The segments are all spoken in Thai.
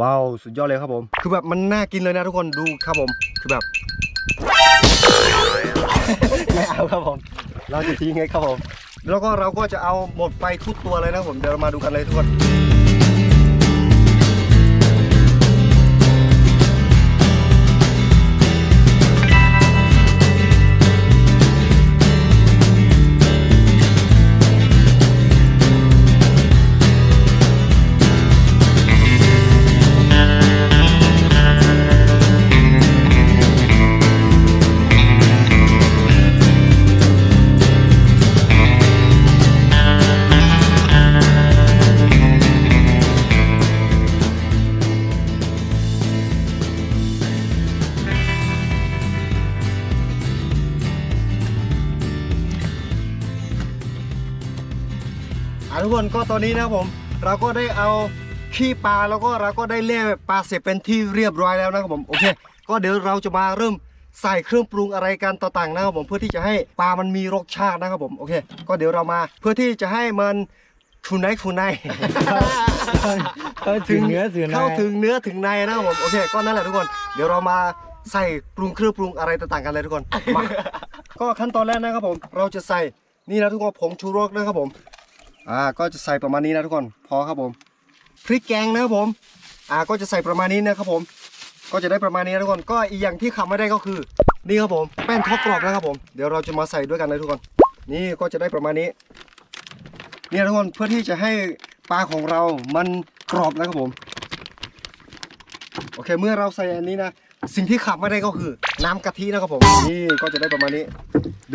ว้าว สุดยอดเลยครับผม คือแบบมันน่ากินเลยนะทุกคนดูครับผม คือแบบ ไม่เอาครับผม เราจะทิ้งไงครับผม แล้วก็เราก็จะเอาหมดไปทุกตัวเลยนะครับผม เดี๋ยวเรามาดูกันเลยทุกคน ทุกคนก็ตอนนี้นะครับผม เราก็ได้เอาขี้ปลาแล้วก็เราก็ได้เล่ปลาเสร็จเป็นที่เรียบร้อยแล้วนะครับผมโอเค ก็เดี๋ยวเราจะมาเริ่มใส่เครื่องปรุงอะไรกันต่างๆนะครับผมเพื่อที่จะให้ปลามันมีรสชาตินะครับผมโอเค ก็เดี๋ยวเรามาเพื่อที่จะให้มันทุนในทุนในเข้าถึงเนื้อถึงในเข้าถึงเนื้อถึงในนะครับผมโอเคก็นั่นแหละทุกคน เดี๋ยวเรามาใส่ปรุงเครื่องปรุงอะไรต่างๆกันเลยทุกคนมาก็ขั้นตอนแรกนะครับผม เราจะใส่นี่นะทุกคนผงชูรสนะครับผม อ่าก็จะใส่ประมาณนี้นะทุกคนพอครับผมพริกแกงนะครับผม อ่าก็จะใส่ประมาณนี้นะครับผม ก็จะได้ประมาณนี้นะทุกคนก็อีกอย่างที่ขาดไม่ได้ก็คือ นี่ครับผมแป้งทอดกรอบนะครับผมเดี๋ยวเราจะมาใส่ด้วยกันเลยทุกคน นี่ก็จะได้ประมาณนี้นี่ทุกคนเพื่อที่จะให้ปลาของเรามันกรอบนะครับผมโอเคเมื่อเราใส่อันนี้นะสิ่งที่ขาดไม่ได้ก็คือ น้ำกะทินะครับผมนี่ก็จะได้ประมาณนี้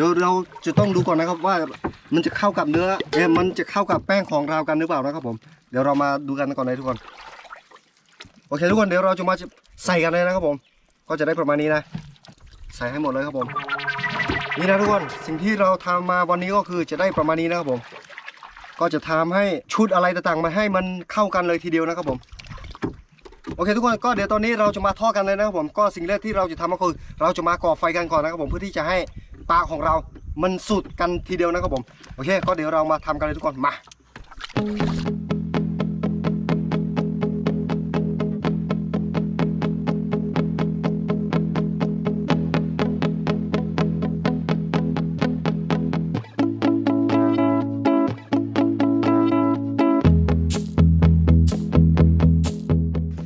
ดี๋ยวเราจะต้องดูก่อนนะครับว่ามันจะเข้ากับเนื้อเอ๊ะมันจะเข้ากับแป้งของเรากันหรือเปล่านะครับผมเดี๋ยวเรามาดูกันก่อนเลยทุกคนโอเคทุกคนเดี๋ยวเราจะมาใส่กันเลยนะครับผม ก็จะได้ประมาณนี้นะ ใส่ให้หมดเลยครับผม นี่นะทุกคนสิ่งที่เราทำมาวันนี้ก็คือจะได้ประมาณนี้นะครับผม ก็จะทำให้ชุดอะไรต่างๆมาให้มันเข้ากันเลยทีเดียวนะครับผมโอเคทุกคนก็เดี๋ยวตอนนี้เราจะมาทอดกันเลยนะครับผมก็สิ่งแรกที่เราจะทำก็คือเราจะมาก่อไฟกันก่อนนะครับผมเพื่อที่จะให้ ปลาของเรา มันสุดกันทีเดียวนะครับผม โอเค ก็เดี๋ยวเรามาทำกันเลยทุกคน มา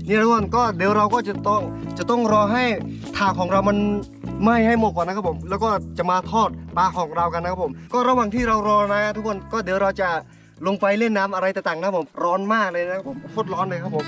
นี่ทุกคนก็เดี๋ยวเราก็จะต้องจะต้องรอให้ถาของเรามัน ไม่ให้หมดก่อนนะครับผม แล้วก็จะมาทอดปลาของเรากันนะครับผม ก็ระหว่างที่เรารอนะทุกคนก็เดี๋ยวเราจะลงไปเล่นน้ำอะไรต่างๆนะครับผมร้อนมากเลยนะครับผมโคตรร้อนเลยครับผม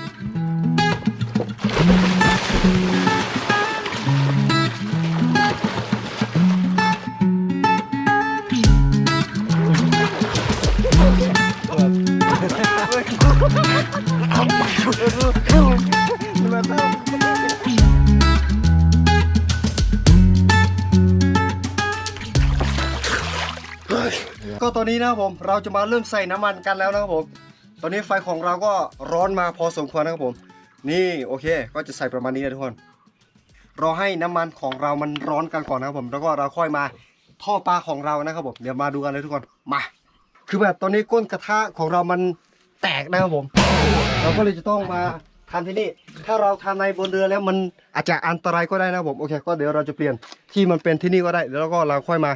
ตอนนี้นะครับผมเราจะมาเริ่มใส่น้ำมันกันแล้วนะครับผม ตอนนี้ไฟของเราก็ร้อนมาพอสมควรนะครับผม นี่โอเค ก็จะใส่ประมาณนี้นะทุกคนรอให้น้ำมันของเรามันร้อนกันก่อนนะครับผม แล้วก็เราค่อยมาท่อปลาของเรานะครับผมเดี๋ยวมาดูกันเลยทุกคนมาคือแบบตอนนี้ก้นกระทะของเรามันแตกนะครับผม เราก็เลยจะต้องมาทำที่นี่ ถ้าเราทำในบนเรือแล้วมันอาจจะอันตรายก็ได้นะครับผม โอเค ก็เดี๋ยวเราจะเปลี่ยนที่มันเป็นที่นี่ก็ได้ แล้วก็เราค่อยมา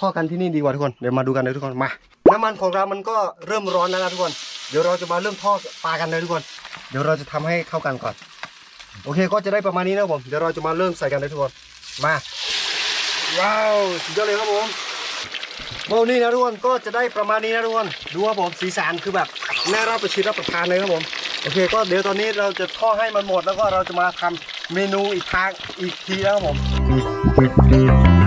ทอดกันที่นี่ดีกว่าทุกคนเดี๋ยวมาดูกันเลยทุกคนมาน้ำมันของเรามันก็เริ่มร้อนแล้วนะทุกคนเดี๋ยวเราจะมาเริ่มทอดปลากันเลยทุกคน เดี๋ยวเราจะทำให้เข้ากันก่อน โอเคก็จะได้ประมาณนี้นะครับผมเดี๋ยวเราจะมาเริ่มใส่กันเลยทุกคนมาว้าวสุดยอดเลยครับผมโมนี่นะทุกคนก็จะได้ประมาณนี้นะทุกคนดูว่าผมสีสันคือแบบน่ารับประชิดรับประทานเลยครับผมโอเค ก็เดี๋ยวตอนนี้เราจะทอดให้มันหมดแล้วก็เราจะมาทำเมนูอีกทางอีกทีนะครับผม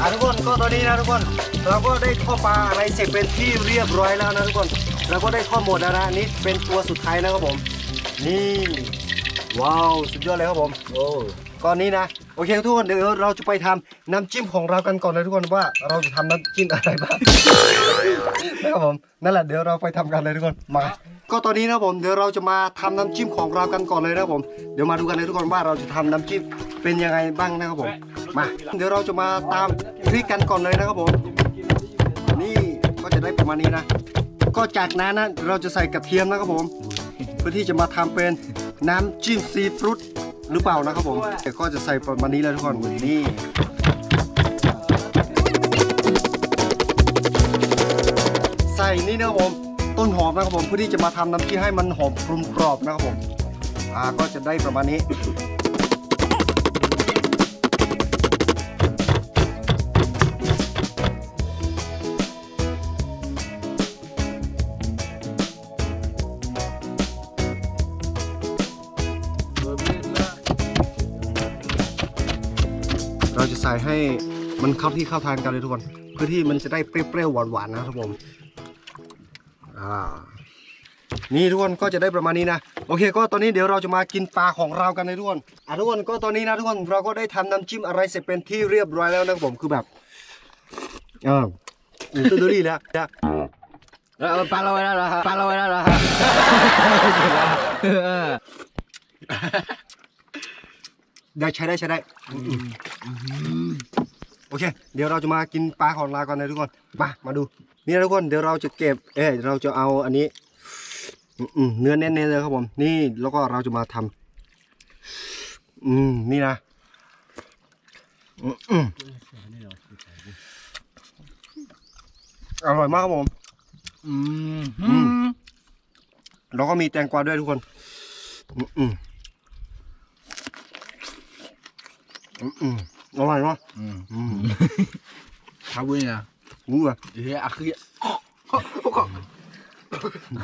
อะทุกคนก็ตอนนี้นะทุกคน เราก็ได้ทอปลาอะไรเสร็จเป็นที่เรียบร้อยแล้วนะทุกคน เราก็ได้ทอหมดแล้วนะอันนี่เป็นตัวสุดท้ายนะครับผม นี่ ว้าว สุดยอดเลยครับผม โอ้ก่อนนี้นะ โอเคทุกคนเดี๋ยวเราจะไปทำน้ำจิ้มของเรากันก่อนเลยทุกคนว่าเราจะทำน้ำจิ้มอะไรบ้าง นะครับผมนั่นแหละเดี๋ยวเราไปทำกันเลยทุกคนมา ก็ตอนนี้นะครับผมเดี๋ยวเราจะมาทำน้ำจิ้มของเรากันก่อนเลยนะครับผมเดี๋ยวมาดูกันเลยทุกคนว่าเราจะทำน้ำจิ้มเป็นยังไงบ้างนะครับผมมา เดี๋ยวเราจะมาตามพริกกันก่อนเลยนะครับผม นี่ก็จะได้ประมาณนี้นะ ก็จากนั้นนะเราจะใส่กระเทียมนะครับผม เพื่อที่จะมาทำเป็นน้ำจิ้มซีฟู้ด หรือเปล่านะครับผมแต่ก็จะใส่ประมาณนี้เลยทุกคนนี่ใส่นี่นะครับผมต้นหอมนะครับผมเพื่อที่จะมาทำน้ำจิ้มให้มันหอมกรุบกรอบนะครับผมอ่าก็จะได้ประมาณนี้ เราจะใส่ให้มันเข้าที่เข้าทางกันเลยทุกคนเพื่อที่มันจะได้เปรี้ยวๆหวานๆนะครับผมอ่านี่ทุกคนก็จะได้ประมาณนี้นะโอเค ก็ตอนนี้เดี๋ยวเราจะมากินปลาของเรากันเลยทุกคนอะทุกคนก็ตอนนี้นะทุกคนเราก็ได้ทำน้ำจิ้มอะไรเสร็จเป็นที่เรียบร้อยแล้วนะครับผมคือแบบเอออืมตัวดูดีแล้วนะปลาเราไว้แล้วเหรอฮะปลาเราไว้แล้วเหรอฮะได้ใช้ได้ใช้ได้ โอเค เดี๋ยวเราจะมากินปลาของเรากันเลยทุกคนมามาดู นี่นะทุกคนเดี๋ยวเราจะเก็บ เอ้เราจะเอาอันนี้เนื้อเน้นๆเลยครับผม นี่แล้วก็เราจะมาทำอืมนี่นะอร่อยมากครับผมอืมอืมแล้วก็มีแตงกวาด้วยทุกคนอืมอืมอืม อืมอร่อยเนาะอืมอืมทำวิ่งอะรู้ป่ะเฮ้ยอะคือ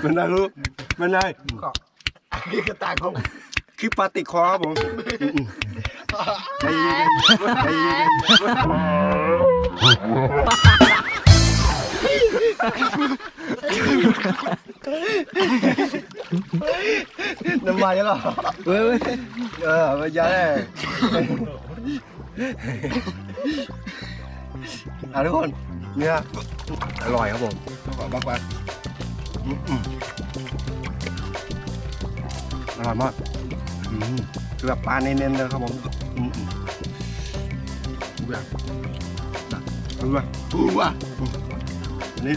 เป็นไรรู้เป็นไรนี่ก็ตายของคลิปปลาติดคอครับผมอืมอืมใจเย็นๆใจเย็นๆน้ำมันยังหรอเว้ยเว้ยเออไม่ใช่ อะทุกคนเนี่ยอร่อยครับผมขอบ้างไปอืมอร่อยมากอืมคือแบบปลาเน้นๆเลยครับผมอืมอืมแบบดูป่ะกูว่ะนี่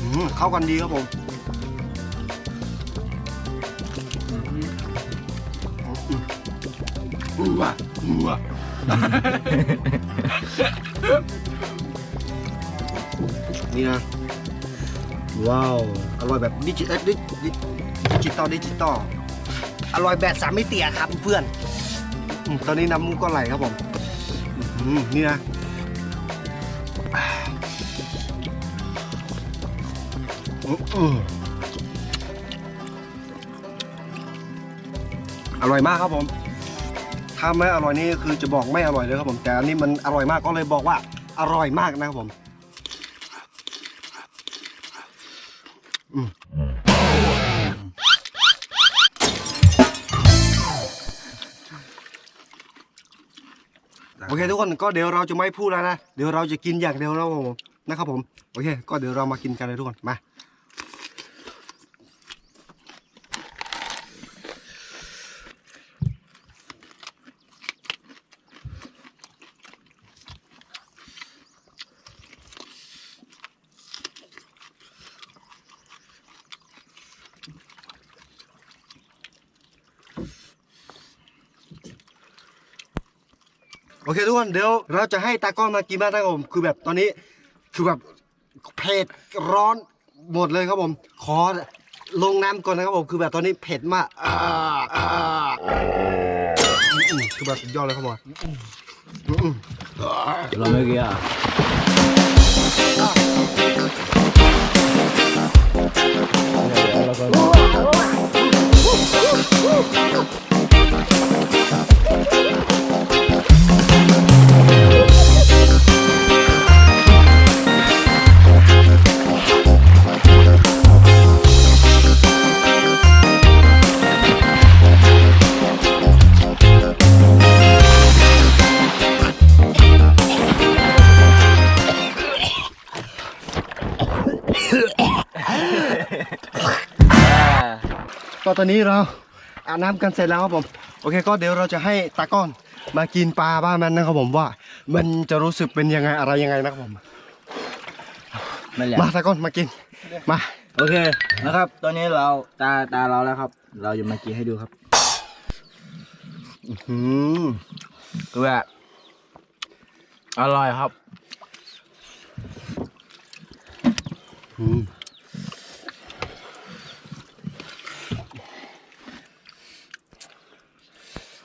อืมเข้ากันดีครับผม กูว่ะกูว่ะนี่นะว้าว อร่อยแบบดิจิเอ้ยดิดิจิตอลดิจิตอลอร่อยแบบสามมิติอะครับเพื่อนอืมตอนนี้น้ำมูกก็ไหลครับผมอืมนี่นะอืมอร่อยมากครับผม ถ้าไม่อร่อยนี่คือจะบอกไม่อร่อยเลยครับผมแต่อันนี้มันอร่อยมากก็เลยบอกว่าอร่อยมากนะครับผมโอเคทุกคนก็เดี๋ยวเราจะไม่พูดแล้วนะ เดี๋ยวเราจะกินอย่างเดียวนะครับผมนะครับผม โอเค ก็เดี๋ยวเรามากินกันเลยทุกคน มา โอเคทุกคนเดี๋ยวเราจะให้ตากล้องมากินบ้างนะครับผมคือแบบตอนนี้คือแบบเผ็ดร้อนหมดเลยครับผม ขอลงน้ำก่อนนะครับผมคือแบบตอนนี้เผ็ดมากคือแบบยอดเลยครับผมเราไม่กี่อะเราก็ ก็ตอนนี้เราอาบน้ำกันเสร็จแล้วครับผม โอเค ก็เดี๋ยวเราจะให้ตาก้อนมากินปลาบ้านมันนะครับผมว่า มันจะรู้สึกเป็นยังไงอะไรยังไงนะครับผม นั่นแหละมาตาก้อนมากิน มา โอเคนะครับ ตอนนี้เราตาตาเราแล้วครับ เราจะมากินให้ดูครับอืมคือแบบอร่อยครับ อืม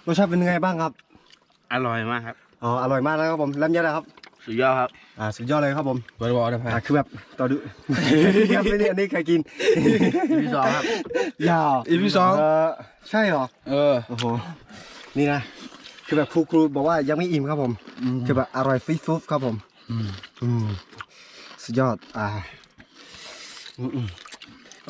รสชาติเป็นยังไงบ้างครับ อร่อยมากครับ อ๋อ อร่อยมากนะครับผมลำไยนะครับ สุดยอดครับ อ่า สุดยอดเลยครับผมบริวารได้พาอ่าคือแบบต่อดู ครับไม่ได้อันนี้เคยกิน พี่สองครับ ยาว EP สองเออใช่เหรอ เออ โอ้โห นี่นะ คือแบบครูครูบอกว่ายังไม่อิ่มครับผม คือแบบอร่อยฟิฟุฟครับผมอืมอืมสุดยอด อ่าอืมอืม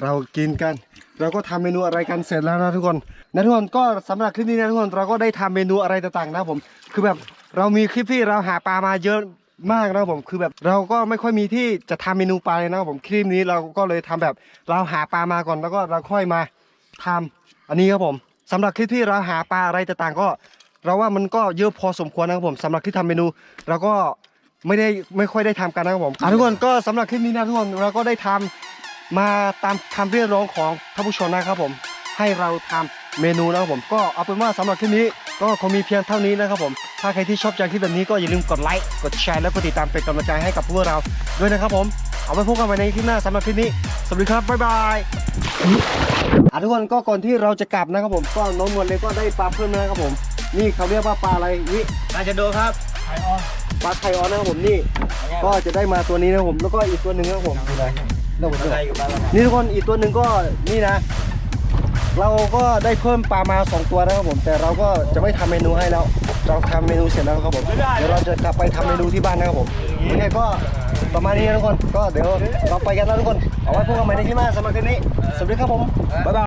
เรากินกัน เราก็ทำเมนูอะไรกันเสร็จแล้วนะทุกคนนะทุกคนก็สำหรับคลิปนี้นะทุกคนเราก็ได้ทำเมนูอะไรต่างๆนะผม คือแบบเรามีคลิปที่เราหาปลามาเยอะมากนะผมคือแบบเราก็ไม่ค่อยมีที่จะทำเมนูปลาเลยนะผมคลิปนี้เราก็เลยทำแบบเราหาปลามาก่อนแล้วก็เราค่อยมาทำอันนี้ครับผมสำหรับคลิปที่เราหาปลาอะไรต่างๆก็ เราว่ามันก็เยอะพอสมควรนะครับผมสำหรับที่ทำเมนูเราก็ไม่ได้ไม่ค่อยได้ทำกันนะครับผมอะทุกคนก็สำหรับคลิปนี้นะทุกคนเราก็ได้ทำ มาตามคำเรียกร้องของท่านผู้ชมนะครับผม ให้เราทำเมนูนะครับผม ก็เอาเป็นว่าสำหรับคลิปนี้ก็คงมีเพียงเท่านี้นะครับผม ถ้าใครที่ชอบใจคลิปแบบนี้ก็อย่าลืมกดไลค์ กดแชร์ และกดติดตามเป็นกำลังใจให้กับพวกเราด้วยนะครับผม เอาไว้พบกันใหม่ในคลิปหน้าสำหรับคลิปนี้ สวัสดีครับ บ๊ายบายอะทุกคนก็ก่อนที่เราจะกลับนะครับผม ก็น้องมวลเลยก็ได้ปลาเพิ่มนะครับผม นี่เขาเรียกว่าปลาอะไรวิอาจะดูครับปลาไทยออนนะครับผมนี่ ก็จะได้มาตัวนี้นะครับผม แล้วก็อีกตัวหนึ่งนะครับผมนี่นะ แล้วผมจะนี่ทุกคนอีกตัวหนึ่งก็นี่นะ เราก็ได้เพิ่มปลามาสองตัวนะครับผม แต่เราก็จะไม่ทำเมนูให้แล้ว เราทำเมนูเสร็จแล้วครับผม เดี๋ยวเราจะกลับไปทำเมนูที่บ้านนะครับผมโอเคก็ประมาณนี้นะทุกคน ก็เดี๋ยวเราไปกันแล้วทุกคน เอาไว้พบกันใหม่ในคลิปหน้าสำหรับคลิปนี้ สวัสดีครับผม บ๊ายบาย